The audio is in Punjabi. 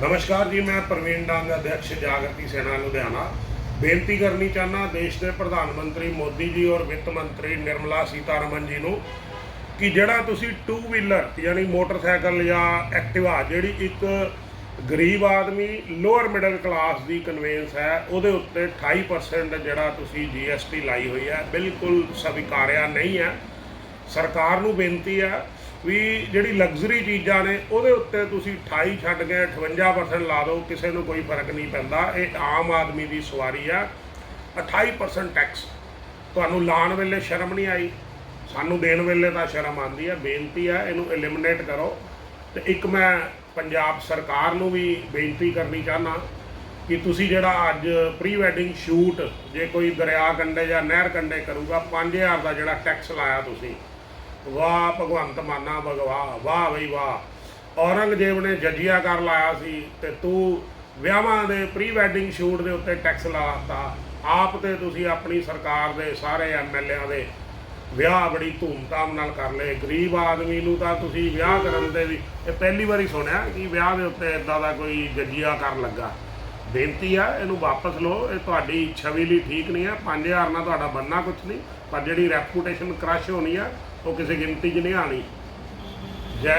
ਨਮਸਕਾਰ ਜੀ, ਮੈਂ ਪ੍ਰਵੀਨ ਡਾਂਗ ਅਧਿਕਸ਼ ਜਾਗਰਤੀ ਸੈਨਾ, ਲੁਧਿਆਣਾ। ਬੇਨਤੀ ਕਰਨੀ ਚਾਹਨਾ ਦੇਸ਼ ਦੇ ਪ੍ਰਧਾਨ ਮੰਤਰੀ ਮੋਦੀ ਜੀ ਔਰ ਵਿੱਤ ਮੰਤਰੀ ਨਿਰਮਲਾ ਸੀਤਾਰਮਨ ਜੀ ਨੂੰ ਕਿ ਜਿਹੜਾ ਤੁਸੀਂ ਟੂ ਵੀਲਰ ਯਾਨੀ ਮੋਟਰਸਾਈਕਲ ਜਾਂ ਐਕਟਿਵਾ, ਜਿਹੜੀ ਇੱਕ ਗਰੀਬ ਆਦਮੀ ਲੋਅਰ ਮਿਡਲ ਕਲਾਸ ਦੀ ਕਨਵੈਂਸ ਹੈ, ਉਹਦੇ ਉੱਤੇ 28% ਜਿਹੜਾ ਤੁਸੀਂ GST ਲਾਈ ਹੋਈ ਹੈ, ਬਿਲਕੁਲ ਸਵੀਕਾਰਿਆ ਨਹੀਂ ਹੈ। ਸਰਕਾਰ ਨੂੰ ਬੇਨਤੀ ਹੈ ਵੀ ਜਿਹੜੀ ਲਗਜ਼ਰੀ ਚੀਜ਼ਾਂ ਨੇ, ਉਹਦੇ ਉੱਤੇ ਤੁਸੀਂ 28 ਛੱਡ ਕੇ 58% ਲਾ ਦਿਓ, ਕਿਸੇ ਨੂੰ ਕੋਈ ਫ਼ਰਕ ਨਹੀਂ ਪੈਂਦਾ। ਇਹ ਆਮ ਆਦਮੀ ਦੀ ਸਵਾਰੀ ਆ। 28% ਟੈਕਸ ਤੁਹਾਨੂੰ ਲਾਣ ਵੇਲੇ ਸ਼ਰਮ ਨਹੀਂ ਆਈ? ਸਾਨੂੰ ਦੇਣ ਵੇਲੇ ਤਾਂ ਸ਼ਰਮ ਆਉਂਦੀ ਹੈ ਬੇਨਤੀ ਆ, ਇਹਨੂੰ ਐਲੀਮੀਨੇਟ ਕਰੋ। ਤੇ ਇੱਕ ਮੈਂ ਪੰਜਾਬ ਸਰਕਾਰ ਨੂੰ ਵੀ ਬੇਨਤੀ ਕਰਨੀ ਚਾਹਨਾ ਕਿ ਤੁਸੀਂ ਜਿਹੜਾ ਅੱਜ ਪ੍ਰੀ ਵੈਡਿੰਗ ਸ਼ੂਟ ਜੇ ਕੋਈ ਦਰਿਆ ਕੰਢੇ ਜਾਂ ਨਹਿਰ ਕੰਢੇ ਕਰੂਗਾ 5000 ਦਾ ਜਿਹੜਾ ਟੈਕਸ ਲਾਇਆ ਤੁਸੀਂ ਵਾਹ, ਭਗਵੰਤ ਮਾਨਾ ਭਗਵਾ ਵਾਹ ਬਈ ਵਾਹ। ਔਰੰਗਜ਼ੇਬ ਨੇ ਜੱਜੀਆ ਕਰ ਲਾਇਆ ਸੀ ਤੇ ਤੂੰ ਵਿਆਹਾਂ ਦੇ ਪ੍ਰੀ ਵੈਡਿੰਗ ਸ਼ੂਟ ਦੇ ਉੱਤੇ ਟੈਕਸ ਲਾਤਾ ਆਪ ਤੇ ਤੁਸੀਂ ਆਪਣੀ ਸਰਕਾਰ ਦੇ ਸਾਰੇ ਐਮਐਲਏਆਂ ਦੇ ਵਿਆਹ ਬੜੀ ਧੂਮਧਾਮ ਨਾਲ ਕਰ ਲਏ। ਗਰੀਬ ਆਦਮੀ ਨੂੰ ਤਾਂ ਤੁਸੀਂ ਵਿਆਹ ਕਰਨ ਦੇ ਵੀ ਇਹ ਪਹਿਲੀ ਵਾਰੀ ਸੁਣਿਆ ਕਿ ਵਿਆਹ ਦੇ ਉੱਤੇ ਇਦਾਂ ਦਾ ਕੋਈ ਜੱਜੀਆ ਕਰ ਲੱਗਾ। ਬੇਨਤੀ ਆ, ਇਹਨੂੰ ਵਾਪਸ ਲਓ। ਇਹ ਤੁਹਾਡੀ ਛਵੀ ਲਈ ਠੀਕ ਨਹੀਂ ਹੈ 5000 ਨਾਲ ਤੁਹਾਡਾ ਬੰਨਾ ਕੁਝ ਨਹੀਂ, ਪਰ ਜਿਹੜੀ ਰੈਪੂਟੇਸ਼ਨ ਕ੍ਰਸ਼ ਹੋਣੀ ਆ ਉਹ ਕਿਸੇ ਗਿਣਤੀ 'ਚ ਨਹੀਂ ਆਣੀ ਜੈ